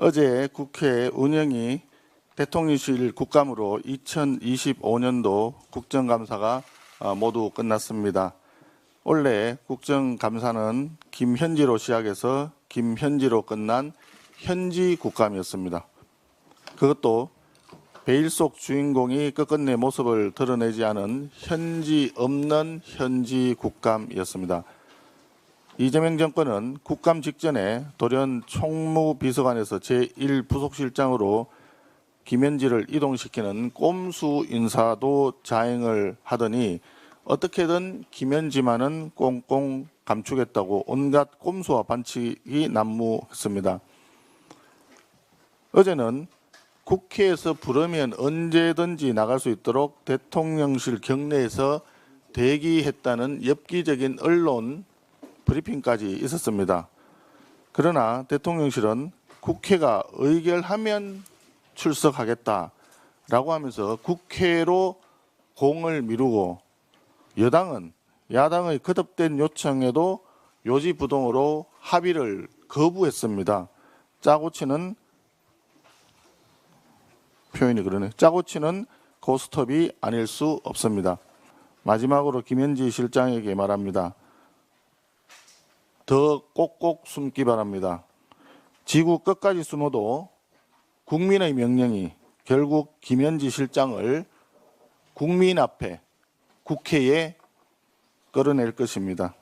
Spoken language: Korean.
어제 국회 운영이 대통령실 국감으로 2025년도 국정감사가 어, 모두 끝났습니다. 원래 국정감사는 김현지로 시작해서 김현지로 끝난 현지 국감이었습니다. 그것도 베일 속 주인공이 끝끝내 모습을 드러내지 않은 현지 없는 현지 국감이었습니다. 이재명 정권은 국감 직전에 돌연 총무비서관에서 제1부속실장으로 김현지를 이동시키는 꼼수 인사도 자행을 하더니 어떻게든 김현지만은 꽁꽁 감추겠다고 온갖 꼼수와 반칙이 난무했습니다. 어제는 국회에서 부르면 언제든지 나갈 수 있도록 대통령실 경내에서 대기했다는 엽기적인 언론 브리핑까지 있었습니다. 그러나 대통령실은 국회가 의결하면 출석하겠다라고 하면서 국회로 공을 미루고 여당은 야당의 거듭된 요청에도 요지부동으로 합의를 거부했습니다. 짜고 치는 표현이 그러네. 짜고 치는 고스톱이 아닐 수 없습니다. 마지막으로 김현지 실장에게 말합니다. 더 꼭꼭 숨기 바랍니다. 지구 끝까지 숨어도 국민의 명령이 결국 김현지 실장을 국민 앞에 국회에 끌어낼 것입니다.